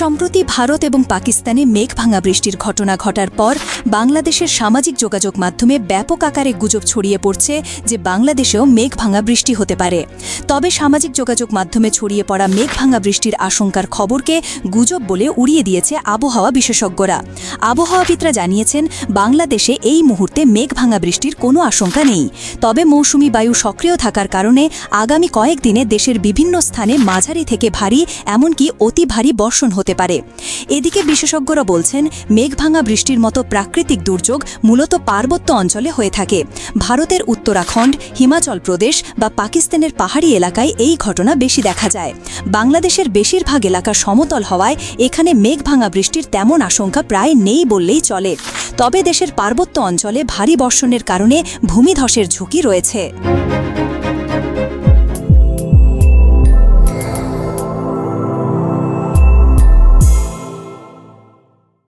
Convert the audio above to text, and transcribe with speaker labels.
Speaker 1: সম্প্রতি ভারত এবং পাকিস্তানে মেঘ ভাঙা বৃষ্টির ঘটনা ঘটার পর বাংলাদেশের সামাজিক যোগাযোগ মাধ্যমে ব্যাপক আকারে গুজব ছড়িয়ে পড়ছে যে বাংলাদেশেও মেঘ ভাঙা বৃষ্টি হতে পারে। তবে সামাজিক যোগাযোগ মাধ্যমে ছড়িয়ে পড়া মেঘ ভাঙা বৃষ্টির আশঙ্কার খবরকে গুজব বলে উড়িয়ে দিয়েছে আবহাওয়া বিশেষজ্ঞরা। আবহাওয়াবিদরা জানিয়েছেন, বাংলাদেশে এই মুহূর্তে মেঘ ভাঙা বৃষ্টির কোনো আশঙ্কা নেই। তবে মৌসুমি বায়ু সক্রিয় থাকার কারণে আগামী কয়েকদিনে দেশের বিভিন্ন স্থানে মাঝারি থেকে ভারী, এমনকি অতি ভারী বর্ষণ হতে পারে। এদিকে বিশেষজ্ঞরা বলছেন, মেঘভাঙা বৃষ্টির মতো প্রাকৃতিক দুর্যোগ মূলত পার্বত্য অঞ্চলে হয়ে থাকে। ভারতের উত্তরাখণ্ড, হিমাচল প্রদেশ বা পাকিস্তানের পাহাড়ি এলাকায় এই ঘটনা বেশি দেখা যায়। বাংলাদেশের বেশিরভাগ এলাকা সমতল হওয়ায় এখানে মেঘভাঙা বৃষ্টির তেমন আশঙ্কা প্রায় নেই বললেই চলে। তবে দেশের পার্বত্য অঞ্চলে ভারী বর্ষণের কারণে ভূমিধসের ঝুঁকি রয়েছে।